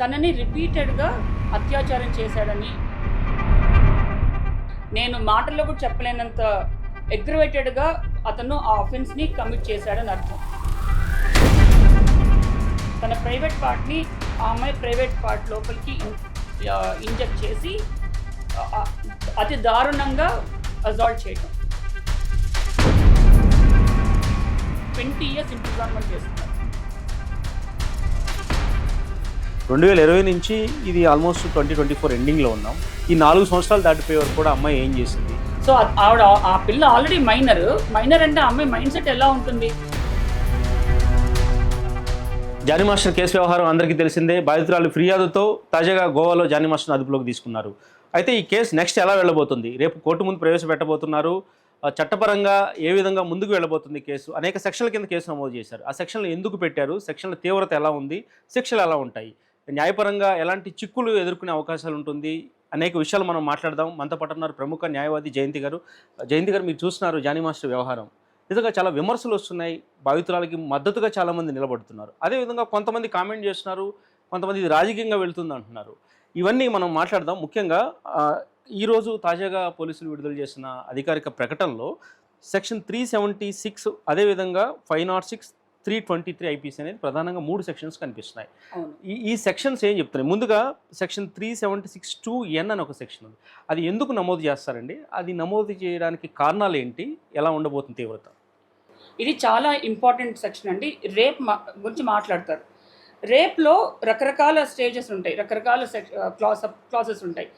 తనని రిపీటెడ్గా అత్యాచారం చేశాడని. నేను మాటల్లో కూడా చెప్పలేనంత అగ్రవేటెడ్గా అతను ఆ అఫెన్స్ని కమిట్ చేశాడని అర్థం. తన ప్రైవేట్ పార్ట్ని ఆ అమ్మాయి ప్రైవేట్ పార్ట్ లోపలికి ఇంజెక్ట్ చేసి అతి దారుణంగా అజాల్వ్ చేయటం. ట్వంటీ ఇయర్స్ ఇంప్రూవ్మెంట్ చేస్తున్నారు. రెండు వేల ఇరవై నుంచి ఇది ఆల్మోస్ట్ ట్వంటీ ట్వంటీ ఫోర్ ఎండింగ్లో ఉన్నాం. ఈ నాలుగు సంవత్సరాలు దాటిపోయే వరకు కూడా అమ్మాయి ఏం చేసింది? సో ఆ- ఆవిడ ఆ పిల్ల ఆల్రెడీ మైనర్ మైనర్ అంటే అమ్మాయి మైండ్ సెట్ ఎలా ఉంటుంది? జానీ మాస్టర్ కేసు వ్యవహారం అందరికీ తెలిసిందే. బాధితురాలు ఫిర్యాదుతో తాజాగా గోవాలో జానీ మాస్టర్ అదుపులోకి తీసుకున్నారు. అయితే ఈ కేసు నెక్స్ట్ ఎలా వెళ్ళబోతుంది? రేపు కోర్టు ముందు ప్రవేశపెట్టబోతున్నారు. చట్టపరంగా ఏ విధంగా ముందుకు వెళ్ళబోతుంది కేసు? అనేక సెక్షన్ల కింద కేసు నమోదు చేశారు. ఆ సెక్షన్లు ఎందుకు పెట్టారు? సెక్షన్ల తీవ్రత ఎలా ఉంది? శిక్షలు ఎలా ఉంటాయి? న్యాయపరంగా ఎలాంటి చిక్కులు ఎదుర్కొనే అవకాశాలు ఉంటుంది? అనేక విషయాలు మనం మాట్లాడదాం. మనతో పాటు ఉన్నారు ప్రముఖ న్యాయవాది జయంతి గారు. జయంతి గారు మీరు చూస్తున్నారు జానీ మాస్టర్ వ్యవహారం. నిజంగా చాలా విమర్శలు వస్తున్నాయి. బాధితురాలకి మద్దతుగా చాలామంది నిలబడుతున్నారు. అదేవిధంగా కొంతమంది కామెంట్ చేస్తున్నారు. కొంతమంది ఇది రాజకీయంగా వెళ్తుంది అంటున్నారు. ఇవన్నీ మనం మాట్లాడదాం. ముఖ్యంగా ఈరోజు తాజాగా పోలీసులు విడుదల చేసిన అధికారిక ప్రకటనలో సెక్షన్ త్రీ సెవెంటీ సిక్స్ అదేవిధంగా five nought six three twenty three IPC అనేది ప్రధానంగా మూడు సెక్షన్స్ కనిపిస్తున్నాయి. ఈ ఈ సెక్షన్స్ ఏం చెప్తున్నాయి? ముందుగా section three seventy six two N అని ఒక సెక్షన్ ఉంది. అది ఎందుకు నమోదు చేస్తారండి? అది నమోదు చేయడానికి కారణాలు ఏంటి? ఎలా ఉండబోతుంది తీవ్రత? ఇది చాలా ఇంపార్టెంట్ సెక్షన్ అండి. రేప్ గురించి మాట్లాడతారు. రేప్లో రకరకాల స్టేజెస్ ఉంటాయి. రకరకాల క్లాస్ క్లాసెస్ ఉంటాయి.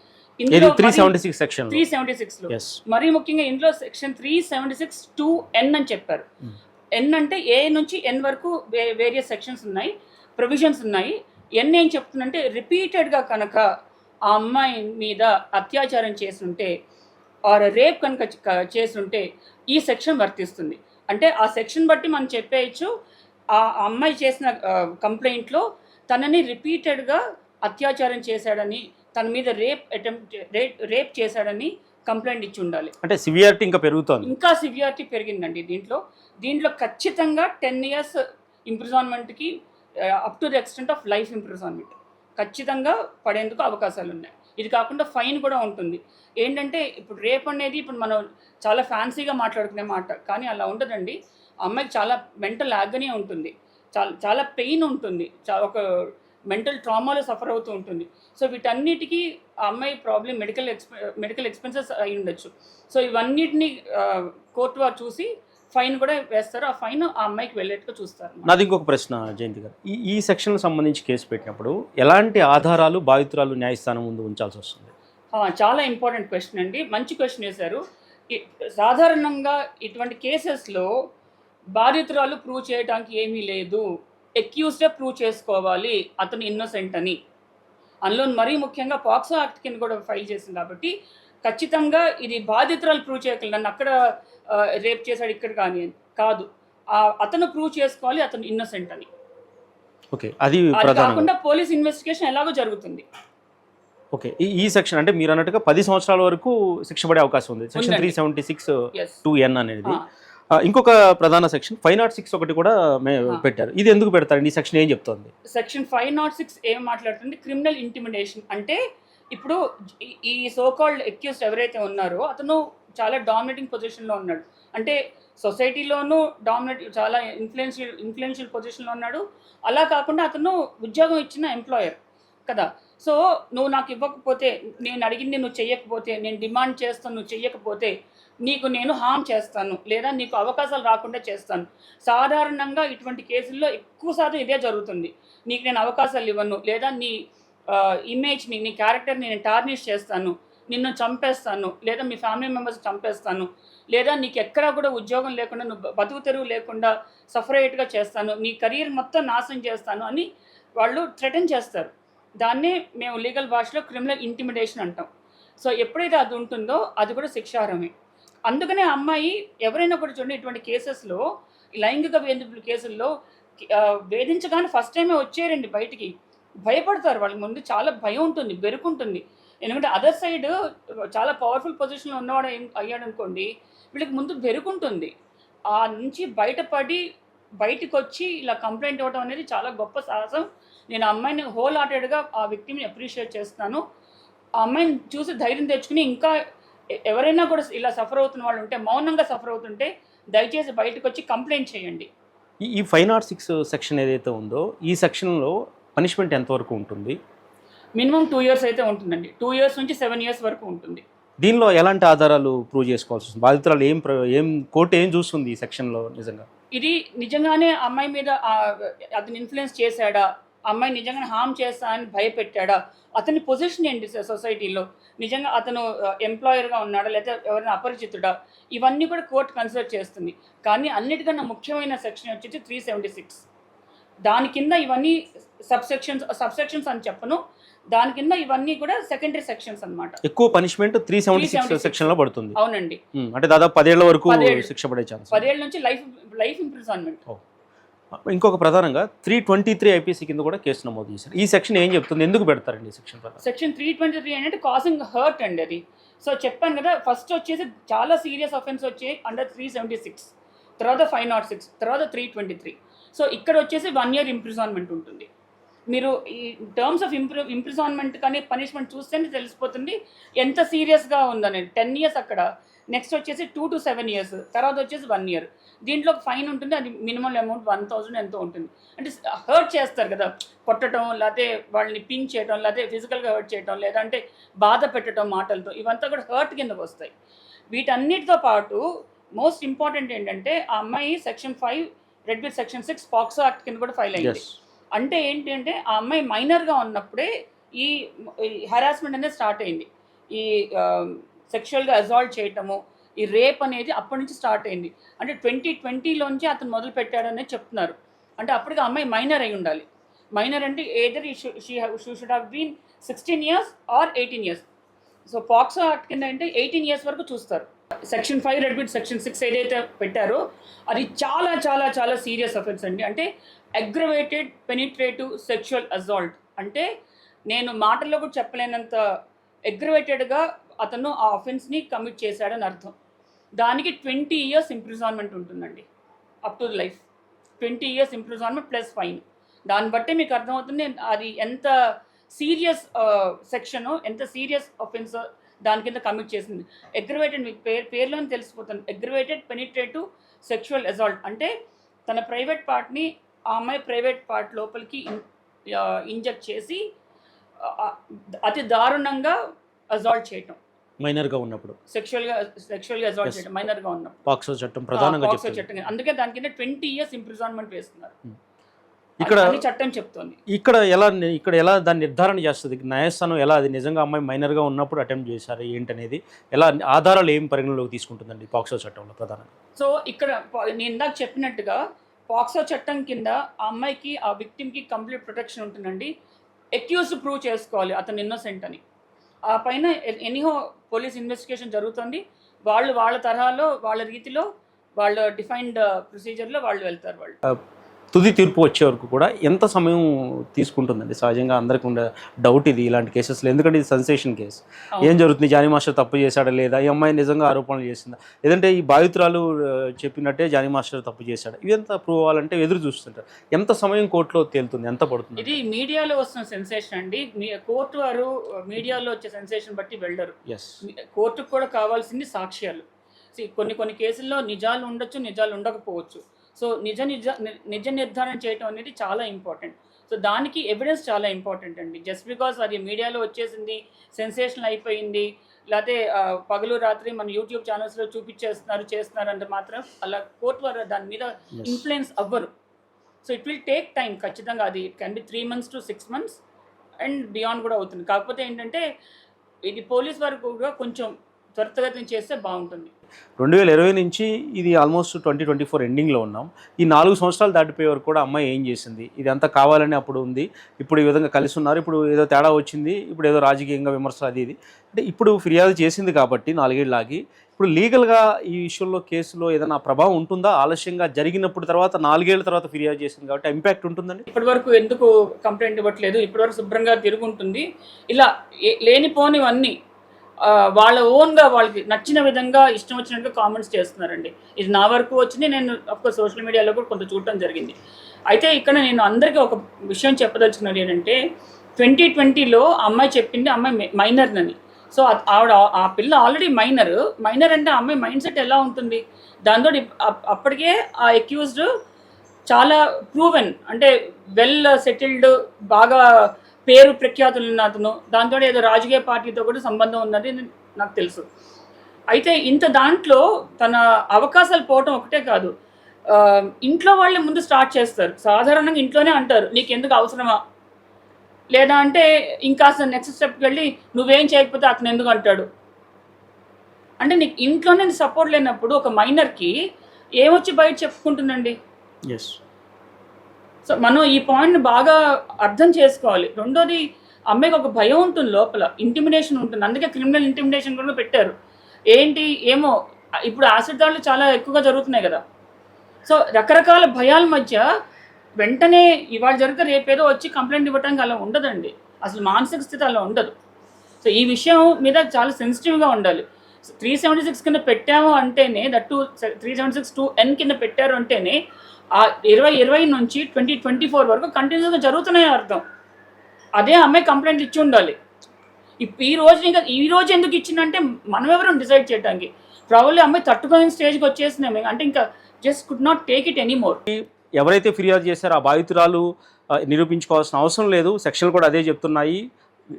Three seventy six section three seventy సిక్స్లో. ఎస్ మరీ ముఖ్యంగా ఇందులో section three seventy six two N అని చెప్పారు. Hmm. ఎన్ అంటే ఏ నుంచి ఎన్ వరకు వే వేరియస్ సెక్షన్స్ ఉన్నాయి ప్రొవిజన్స్ ఉన్నాయి. ఎన్ ఏం చెప్తుందంటే రిపీటెడ్గా కనుక ఆ అమ్మాయి మీద అత్యాచారం చేస్తుంటే ఆర్ రేప్ కనుక చేస్తుంటే చేసుంటే ఈ సెక్షన్ వర్తిస్తుంది. అంటే ఆ సెక్షన్ బట్టి మనం చెప్పేయచ్చు ఆ అమ్మాయి చేసిన కంప్లైంట్లో తనని రిపీటెడ్గా అత్యాచారం చేశాడని తన మీద రేప్ అటెంప్ట్ రేప్ రేప్ చేశాడని కంప్లైంట్ ఇచ్చి ఉండాలి. అంటే సివియారిటీ ఇంకా పెరుగుతోంది. ఇంకా సివియారిటీ పెరిగిందండి దీంట్లో. దీంట్లో ఖచ్చితంగా ten years ఇంప్రిజాన్మెంట్కి up to the extent of life imprisonment ఖచ్చితంగా పడేందుకు అవకాశాలు ఉన్నాయి. ఇది కాకుండా ఫైన్ కూడా ఉంటుంది. ఏంటంటే ఇప్పుడు రేప్ అనేది ఇప్పుడు మనం చాలా ఫ్యాన్సీగా మాట్లాడుకునే మాట కానీ అలా ఉండదండి. ఆ అమ్మాయికి చాలా మెంటల్ యాగనీ ఉంటుంది. చాలా చాలా పెయిన్ ఉంటుంది. ఒక మెంటల్ ట్రామాలో సఫర్ అవుతూ ఉంటుంది. సో వీటన్నిటికీ ఆ అమ్మాయి ప్రాబ్లం మెడికల్ ఎక్స్పె మెడికల్ ఎక్స్పెన్సెస్ అయి ఉండొచ్చు. సో ఇవన్నిటిని కోర్టు వారు చూసి ఫైన్ కూడా వేస్తారు. ఆ ఫైన్ ఆ అమ్మాయికి వెళ్ళేట్టుగా చూస్తారు నాది ఇంకొక ప్రశ్న జయంతి గారు. ఈ ఈ సెక్షన్ సంబంధించి కేసు పెట్టినప్పుడు ఎలాంటి ఆధారాలు బాధితురాలు న్యాయస్థానం ముందు ఉంచాల్సి వస్తుంది? చాలా ఇంపార్టెంట్ క్వశ్చన్ అండి. మంచి క్వశ్చన్ వేశారు సాధారణంగా ఇటువంటి కేసెస్లో బాధితురాలు ప్రూవ్ చేయడానికి ఏమీ లేదు. ఎక్యూస్డే ప్రూవ్ చేసుకోవాలి అతను ఇన్నోసెంట్ అని. అందులో మరీ ముఖ్యంగా పాక్సో యాక్ట్ కింద కూడా ఫైల్ చేసింది కాబట్టి ఖచ్చితంగా ఇది బాధితురాలు ప్రూవ్ చేయగలరు నన్ను అక్కడ రేప్ చేశాడు ఇక్కడ కానీ అని. కాదు. అతను ప్రూవ్ చేసుకోవాలి అతను ఇన్నోసెంట్ అని. ఓకే అది కాకుండా పోలీస్ ఇన్వెస్టిగేషన్ ఎలాగో జరుగుతుంది. ఓకే ఈ సెక్షన్ అంటే మీరు అన్నట్టుగా పది సంవత్సరాల వరకు శిక్ష పడే అవకాశం ఉంది. Section. Three seventy six two N అనేది. ఇంకొక ప్రధాన సెక్షన్ ఫైవ్ నాట్ సిక్స్ ఒకటి కూడా. పెట్టారు. ఇది ఎందుకు పెడతారండి? ఈ సెక్షన్ ఏం చెప్తోంది? సెక్షన్ ఫైవ్ నాట్ సిక్స్ ఏం మాట్లాడుతుంది? Criminal intimidation. అంటే ఇప్పుడు ఈ- సోకాల్డ్ ఎక్యూస్డ్ ఎవరైతే ఉన్నారో అతను చాలా డామినేటింగ్ పొజిషన్లో ఉన్నాడు. అంటే సొసైటీలోనూ డామినేట్ చాలా ఇన్ఫ్లుయెన్షియల్ ఇన్ఫ్లుయెన్షియల్ పొజిషన్లో ఉన్నాడు. అలా కాకుండా అతను ఉద్యోగం ఇచ్చిన ఎంప్లాయర్ కదా. సో నువ్వు నాకు ఇవ్వకపోతే నేను అడిగింది నువ్వు చెయ్యకపోతే నేను డిమాండ్ చేస్తాను నువ్వు చెయ్యకపోతే నీకు నేను హామ్ చేస్తాను లేదా నీకు అవకాశాలు రాకుండా చేస్తాను. సాధారణంగా ఇటువంటి కేసుల్లో ఎక్కువ శాతం ఇదే జరుగుతుంది. నీకు నేను అవకాశాలు ఇవ్వను లేదా నీ ఇమేజ్ని నీ క్యారెక్టర్ని నేను టార్నిష్ చేస్తాను నిన్ను చంపేస్తాను లేదా మీ ఫ్యామిలీ మెంబర్స్ చంపేస్తాను లేదా నీకు ఎక్కడా కూడా ఉద్యోగం లేకుండా నువ్వు బతుకు తెరువు లేకుండా సఫరేట్గా చేస్తాను నీ కెరీర్ మొత్తం నాశనం చేస్తాను అని వాళ్ళు థ్రెటన్ చేస్తారు. దాన్నే మేము లీగల్ భాషలో క్రిమినల్ ఇంటిమిడేషన్ అంటాం. సో ఎప్పుడైతే అది ఉంటుందో అది కూడా శిక్షార్హమే. అందుకనే ఆ అమ్మాయి ఎవరైనా కూడా చూడండి ఇటువంటి కేసెస్లో లైంగిక వేధింపుల కేసుల్లో వేధించగానే ఫస్ట్ టైమే వచ్చేయండి బయటికి. భయపడతారు వాళ్ళ ముందు చాలా భయం ఉంటుంది బెరుకుంటుంది. ఎందుకంటే అదర్ సైడ్ చాలా పవర్ఫుల్ పొజిషన్లో ఉన్నవాడు అయ్యాడు అనుకోండి వీళ్ళకి ముందు బెరుకుంటుంది. ఆ నుంచి బయటపడి బయటకు వచ్చి ఇలా కంప్లైంట్ ఇవ్వడం అనేది చాలా గొప్ప సాహసం. నేను అమ్మాయిని హోల్ హార్టెడ్గా ఆ వ్యక్తిని అప్రిషియేట్ చేస్తాను. ఆ అమ్మాయిని చూసి ధైర్యం తెచ్చుకుని ఇంకా ఎవరైనా కూడా ఇలా సఫర్ అవుతున్న వాళ్ళు ఉంటే మౌనంగా సఫర్ అవుతుంటే దయచేసి బయటకు వచ్చి కంప్లైంట్ చేయండి. ఈ ఈ ఫైవ్ నాట్ సిక్స్ సెక్షన్ ఏదైతే ఉందో ఈ సెక్షన్లో పనిష్మెంట్ ఎంతవరకు ఉంటుంది? మినిమం టూ ఇయర్స్ అయితే ఉంటుందండి. టూ ఇయర్స్ నుంచి సెవెన్ ఇయర్స్ వరకు ఉంటుంది. దీనిలో ఎలాంటి ఆధారాలు ప్రూవ్ చేసుకోవాల్సి వస్తుంది? బాధితురాలు ఏం ఏం కోర్టు ఏం చూస్తుంది ఈ సెక్షన్లో నిజంగా? ఇది నిజంగానే అమ్మాయి మీద అతను ఇన్ఫ్లుయెన్స్ చేశాడా? అమ్మాయి నిజంగానే హామ్ చేస్తా అని భయపెట్టాడా? అతని పొజిషన్ ఏంటి సార్ సొసైటీలో నిజంగా అతను ఎంప్లాయర్గా ఉన్నాడా? లేదా ఎవరైనా అపరిచితుడా? ఇవన్నీ కూడా కోర్టు కన్సిడర్ చేస్తుంది. కానీ అన్నిటికన్నా ముఖ్యమైన సెక్షన్ వచ్చేసి త్రీ సెవెంటీ సిక్స్ దాని కింద ఇవన్నీ సబ్సెక్షన్స్ సబ్సెక్షన్స్ అని చెప్పను. దాని కింద ఇవన్నీ కూడా సెకండరీ సెక్షన్స్ అన్నమాట. ఎక్కువ పనిష్మెంట్ త్రీ సెవెంటీ సిక్స్ 376 సెక్షన్లో పడుతుంది. అవునండి. అంటే దాదాపు పదేళ్ళ వరకు. శిక్ష పడే ఛాన్స్. పదేళ్ళ నుంచి లైఫ్ లైఫ్ ఇంప్రిజన్మెంట్ ఇంకొక ప్రధానంగా త్రీ ట్వంటీ త్రీ ఐపీసీ కింద కూడా కేసు నమోదు చేశారు. ఈ సెక్షన్ ఏం చెప్తుంది? ఎందుకు పెడతారండి section section three twenty three అంటే కాసింగ్ హర్ట్ అండి అది. సో చెప్పాను కదా ఫస్ట్ వచ్చేసి చాలా సీరియస్ అఫెన్స్ వచ్చాయి అండర్ త్రీ సెవెంటీ సిక్స్ తర్వాత ఫైవ్ నాట్ సిక్స్ తర్వాత త్రీ ట్వంటీ త్రీ సో ఇక్కడ వచ్చేసి వన్ ఇయర్ ఇంప్రిజాన్మెంట్ ఉంటుంది. మీరు ఈ టర్మ్స్ ఆఫ్ ఇంప్రూ ఇంప్రిజాన్మెంట్ కానీ పనిష్మెంట్ చూస్తేనే తెలిసిపోతుంది ఎంత సీరియస్గా ఉందని టెన్ ఇయర్స్ అక్కడ నెక్స్ట్ వచ్చేసి టూ టు సెవెన్ ఇయర్స్ తర్వాత వచ్చేసి వన్ ఇయర్ దీంట్లో ఫైన్ ఉంటుంది అది మినిమం అమౌంట్ వన్ థౌసండ్ ఎంతో ఉంటుంది. అంటే హర్ట్ చేస్తారు కదా కొట్టడం లేకపోతే వాళ్ళని పిన్ చేయడం లేకపోతే ఫిజికల్గా హర్ట్ చేయడం లేదంటే బాధ పెట్టడం మాటలతో ఇవంతా కూడా హర్ట్ కిందకు వస్తాయి. వీటన్నిటితో పాటు మోస్ట్ ఇంపార్టెంట్ ఏంటంటే ఆ అమ్మాయి section five read with section six POCSO act కింద కూడా ఫైల్ అయింది. అంటే ఏంటి అంటే ఆ అమ్మాయి మైనర్గా ఉన్నప్పుడే ఈ హెరాస్మెంట్ అనేది స్టార్ట్ అయింది. ఈ సెక్షువల్గా అజాల్ట్ చేయటము ఈ రేప్ అనేది అప్పటి నుంచి స్టార్ట్ అయింది. అంటే ట్వంటీ ట్వంటీలోంచి అతను మొదలు పెట్టాడనే చెప్తున్నారు. అంటే అప్పటికి ఆ అమ్మాయి మైనర్ అయి ఉండాలి. మైనర్ అంటే either she shoe should have been sixteen years or eighteen years so POCSO act కింద అంటే ఎయిటీన్ ఇయర్స్ వరకు చూస్తారు. Section five read section six ఏదైతే పెట్టారో అది చాలా చాలా చాలా సీరియస్ అఫెన్స్ అండి. అంటే అగ్రవేటెడ్ పెనిట్రేటివ్ సెక్షువల్ అజాల్ట్ అంటే నేను మాటల్లో కూడా చెప్పలేనంత అగ్రవేటెడ్గా అతను ఆ అఫెన్స్ని కమిట్ చేశాడని అర్థం. దానికి ట్వంటీ ఇయర్స్ ఇంప్రిజాన్మెంట్ ఉంటుందండి up to life twenty years imprisonment plus fine దాన్ని బట్టి మీకు అర్థమవుతుంది అది ఎంత సీరియస్ సెక్షన్ ఎంత సీరియస్ అఫెన్స్ దాని కింద కమిట్ చేసింది. అగ్రివేటెడ్ మీకు పేరు పేర్లోనే తెలిసిపోతుంది. అగ్రివేటెడ్ పెనిట్రేటివ్ సెక్షువల్ అసాల్ట్ అంటే తన ప్రైవేట్ పార్ట్ని ఆ అమ్మాయి ప్రైవేట్ పార్ట్ లోపలికి ఇంజెక్ట్ చేసి అతి దారుణంగా అజాల్ట్ చేయటం. మైనర్గా ఉన్నప్పుడు. సెక్షువల్గా సెక్షువల్గా అజాల్ట్ Yes. చేయటం మైనర్గా ఉన్నప్పుడు. పాక్సో చట్టం ప్రధానంగా ఆ, పోక్సో చెప్తుంది. చట్టం. అందుకే దాని కింద ట్వంటీ ఇయర్స్ ఇంప్రిజాన్మెంట్ వేస్తున్నారు. ఇక్కడ అని చట్టం చెప్తోంది. ఇక్కడ ఎలా ఇక్కడ ఎలా దాన్ని నిర్ధారణ చేస్తుంది? న్యాయస్థానం ఎలా అది నిజంగా అమ్మాయి మైనర్గా ఉన్నప్పుడు అటెంప్ట్ చేశారు ఏంటనేది? ఎలా ఆధారాలు ఏం పరిగణలోకి తీసుకుంటుందండి పాక్సో చట్టంలో ప్రధానంగా? సో ఇక్కడ ప- నేను ఇందాక చెప్పినట్టుగా పాక్సో చట్టం కింద ఆ అమ్మాయికి ఆ విక్టిమ్కి కంప్లీట్ ప్రొటెక్షన్ ఉంటుందండి. అక్యూజ్ ప్రూవ్ చేసుకోవాలి అతను ఇన్నోసెంట్ అని. ఆ పైన ఎనీహో పోలీస్ ఇన్వెస్టిగేషన్ జరుగుతుంది. వాళ్ళు వాళ్ళ తరహాలో వాళ్ళ రీతిలో వాళ్ళ డిఫైన్డ్ ప్రొసీజర్లో వాళ్ళు వెళ్తారు వాళ్ళు. తుది తీర్పు వచ్చే వరకు కూడా ఎంత సమయం తీసుకుంటుందండి? సహజంగా అందరికీ ఉండే డౌట్ ఇది ఇలాంటి కేసెస్లో ఎందుకంటే ఇది సెన్సేషన్ కేసు. ఏం జరుగుతుంది? జానీ మాస్టర్ తప్పు చేశాడా లేదా? ఈ అమ్మాయి నిజంగా ఆరోపణలు చేసిందా? లేదంటే ఈ బాధితురాలు చెప్పినట్టే జానీ మాస్టర్ తప్పు చేశాడు? ఇదంతా ప్రూవ్ అవ్వాలంటే ఎదురు చూస్తుంటారు. ఎంత సమయం కోర్టులో తేలుతుంది? ఎంత పడుతుంది? ఇది మీడియాలో వస్తున్న సెన్సేషన్ అండి. కోర్టు వారు మీడియాలో వచ్చే సెన్సేషన్ బట్టి వెళ్ళరు. ఎస్ కోర్టుకు కూడా కావాల్సింది సాక్ష్యాలు. కొన్ని కొన్ని కేసుల్లో నిజాలు ఉండొచ్చు నిజాలు ఉండకపోవచ్చు. సో నిజ నిజ నిజ నిర్ధారణ చేయటం అనేది చాలా ఇంపార్టెంట్. సో దానికి ఎవిడెన్స్ చాలా ఇంపార్టెంట్ అండి. జస్ట్ బికాస్ అది మీడియాలో వచ్చేసింది సెన్సేషన్ అయిపోయింది లేకపోతే పగలు రాత్రి మన యూట్యూబ్ ఛానల్స్లో చూపించేస్తున్నారు చేస్తున్నారు అంటే మాత్రం అలా కోర్టు వారు దాని మీద ఇన్ఫ్లుయెన్స్ అవ్వరు. So it will take time ఖచ్చితంగా అది. It can be three months to six months and beyond కూడా అవుతుంది. కాకపోతే ఏంటంటే ఇది పోలీస్ వారు కూడా కొంచెం త్వరితగతిని చేస్తే బాగుంటుంది. రెండు వేల ఇరవై నుంచి ఇది ఆల్మోస్ట్ ట్వంటీ ట్వంటీ ఫోర్ ఎండింగ్లో ఉన్నాం. ఈ నాలుగు సంవత్సరాలు దాటిపోయే వరకు కూడా అమ్మాయి ఏం చేసింది? ఇది అంతా కావాలని అప్పుడు ఉంది. ఇప్పుడు ఈ విధంగా కలిసి ఉన్నారు. ఇప్పుడు ఏదో తేడా వచ్చింది. ఇప్పుడు ఏదో రాజకీయంగా విమర్శలు అది ఇది. అంటే ఇప్పుడు ఫిర్యాదు చేసింది కాబట్టి నాలుగేళ్ళు ఆగి ఇప్పుడు లీగల్గా ఈ విషయంలో కేసులో ఏదైనా ప్రభావం ఉంటుందా? ఆలస్యంగా జరిగినప్పుడు తర్వాత నాలుగేళ్ళ తర్వాత ఫిర్యాదు చేసింది కాబట్టి ఇంపాక్ట్ ఉంటుందండి? ఇప్పటి వరకు ఎందుకు కంప్లైంట్ ఇవ్వట్లేదు? ఇప్పటి వరకు శుభ్రంగా తిరుగుంటుంది. ఇలా లేనిపోనివన్నీ వాళ్ళ ఓన్గా వాళ్ళకి నచ్చిన విధంగా ఇష్టం వచ్చినట్టుగా కామెంట్స్ చేస్తున్నారండి. ఇది నా వరకు వచ్చింది నేను అఫ్కోర్స్ సోషల్ మీడియాలో కూడా కొంత చూడటం జరిగింది. అయితే ఇక్కడ నేను అందరికీ ఒక విషయం చెప్పదలుచుకున్నది ఏంటంటే ట్వంటీ ట్వంటీలో అమ్మాయి చెప్పింది అమ్మాయి మైనర్ అని సో ఆవిడ ఆ పిల్ల ఆల్రెడీ మైనర్ మైనర్ అంటే అమ్మాయి మైండ్ సెట్ ఎలా ఉంటుంది? దాంతో అప్పటికే ఆ అక్యూజ్డ్ చాలా ప్రూవెన్ అంటే వెల్ సెటిల్డ్ బాగా పేరు ప్రఖ్యాతులు ఉన్న అతను దాంతో ఏదో రాజకీయ పార్టీతో కూడా సంబంధం ఉందని నాకు తెలుసు. అయితే ఇంత దాంట్లో తన అవకాశాలు పోవటం ఒకటే కాదు. ఇంట్లో వాళ్ళే ముందు స్టార్ట్ చేస్తారు. సాధారణంగా ఇంట్లోనే అంటారు నీకు ఎందుకు అవసరమా? లేదా అంటే ఇంకా నెక్స్ట్ స్టెప్కి వెళ్ళి నువ్వేం చేయకపోతే అతను ఎందుకు అంటాడు? అంటే నీకు ఇంట్లోనే సపోర్ట్ లేనప్పుడు ఒక మైనర్కి ఏమొచ్చి బయట చెప్పుకుంటుందండి? ఎస్ సో మనం ఈ పాయింట్ని బాగా అర్థం చేసుకోవాలి. రెండోది అమ్మాయికి ఒక భయం ఉంటుంది లోపల ఇంటిమిడేషన్ ఉంటుంది. అందుకే క్రిమినల్ ఇంటిమిడేషన్ కూడా పెట్టారు. ఏంటి ఏమో ఇప్పుడు యాసిడ్ దాడులు చాలా ఎక్కువగా జరుగుతున్నాయి కదా. సో రకరకాల భయాల మధ్య వెంటనే ఇవాళ జరిగితే రేపేదో వచ్చి కంప్లైంట్ ఇవ్వడానికి అలా ఉండదండి. అసలు మానసిక స్థితి అలా ఉండదు. సో ఈ విషయం మీద చాలా సెన్సిటివ్గా ఉండాలి. త్రీ సెవెంటీ సిక్స్ కింద పెట్టాము అంటేనే that two three seventy six two N కింద పెట్టారు అంటేనే ఆ ఇరవై ఇరవై నుంచి ట్వంటీ ట్వంటీ ఫోర్ వరకు కంటిన్యూస్గా జరుగుతున్నాయి అర్థం. అదే అమ్మాయి కంప్లైంట్ ఇచ్చి ఉండాలి. ఇప్- ఈ రోజు ఇంకా ఈ రోజు ఎందుకు ఇచ్చిందంటే మనం ఎవరం డిసైడ్ చేయడానికి ప్రాబ్లీ అమ్మాయి తట్టుకోని స్టేజ్కి వచ్చేసినాయి అంటే ఇంకా just could not take it any more ఎవరైతే ఫిర్యాదు చేశారో ఆ బాధితురాలు నిరూపించుకోవాల్సిన అవసరం లేదు. సెక్షన్లు కూడా అదే చెప్తున్నాయి.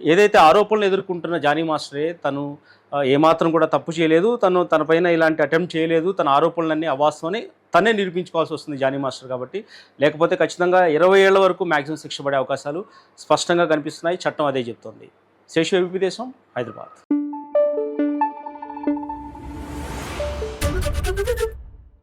ఏదైతే ఆరోపణలు ఎదుర్కొంటున్న జానీ మాస్టరే తను ఏమాత్రం కూడా తప్పు చేయలేదు. తను తనపైన ఇలాంటి అటెంప్ట్ చేయలేదు. తన ఆరోపణలన్నీ అవాస్తవని తనే నిరూపించుకోవాల్సి వస్తుంది జానీ మాస్టర్ కాబట్టి. లేకపోతే ఖచ్చితంగా ఇరవై ఏళ్ళ వరకు మ్యాక్సిమం శిక్ష పడే అవకాశాలు స్పష్టంగా కనిపిస్తున్నాయి. చట్టం అదే చెప్తోంది. శేషు దేశం హైదరాబాద్.